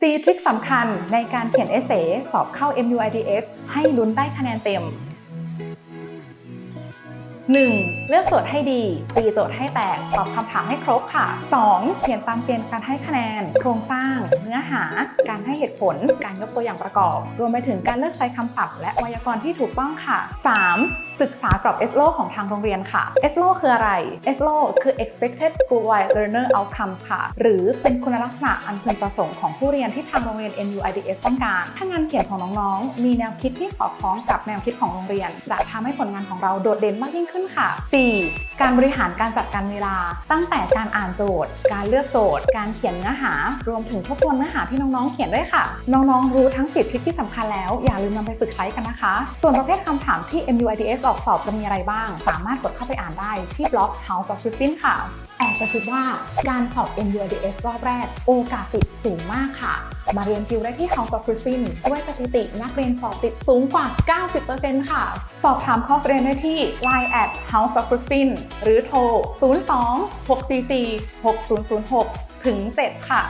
4ทริคสำคัญในการเขียนเอเซสอบเข้า MUIDS ให้ลุ้นได้คะแนนเต็ม 1. เลือกโจทย์ให้ดี ตีโจทย์ให้แตก ตอบคำถามให้ครบค่ะ 2. เขียนตามเกณฑ์การให้คะแนน โครงสร้าง เนื้อหา การให้เหตุผล การยกตัวอย่างประกอบ รวมไปถึงการเลือกใช้คำศัพท์ และไวยากรณ์ที่ถูกต้องค่ะ 3. ศึกษากรอบ ESLO ของทางโรงเรียนค่ะ ESLO คืออะไร ESLO คือ Expected School-wide Learner Outcomes ค่ะ หรือเป็นคุณลักษณะอันพึงประสงค์ของผู้เรียนที่ทางโรงเรียน NUIDS ต้องการถ้างานเขียนของน้องๆ มีแนวคิดที่สอดคล้องกับแนวคิดของโรงเรียน จะทำให้ผลงานของเราโดดเด่นมากยิ่งขึ้นค่ะ 4. การบริหารการจัดการเวลา ตั้งแต่การอ่านโจทย์ การเลือกโจทย์ การเขียนเนื้อหา รวมถึงทบทวนเนื้อหาที่น้องๆ เขียนด้วยค่ะ น้องๆ รู้ทั้ง 10 ทริคที่สำคัญแล้ว อย่าลืมนำไปฝึกใช้กันนะคะ ส่วนประเภทคำถามที่ MUIDS ออกสอบจะมีอะไรบ้าง สามารถกดเข้าไปอ่านได้ที่บล็อก House of Griffin ค่ะแอบกระซิบว่าการสอบ MUIDS รอบแรก โอกาสติดสูงมากค่ะมาเรียนฟิวได้ที่ House of Griffin ด้วยสถิตินักเรียนสอบติดสูงกว่า 90%ค่ะ สอบถามข้อสเรียนได้ที่ Line at House of Griffin หรือโทร 02 644 6006 ถึง 7 ค่ะ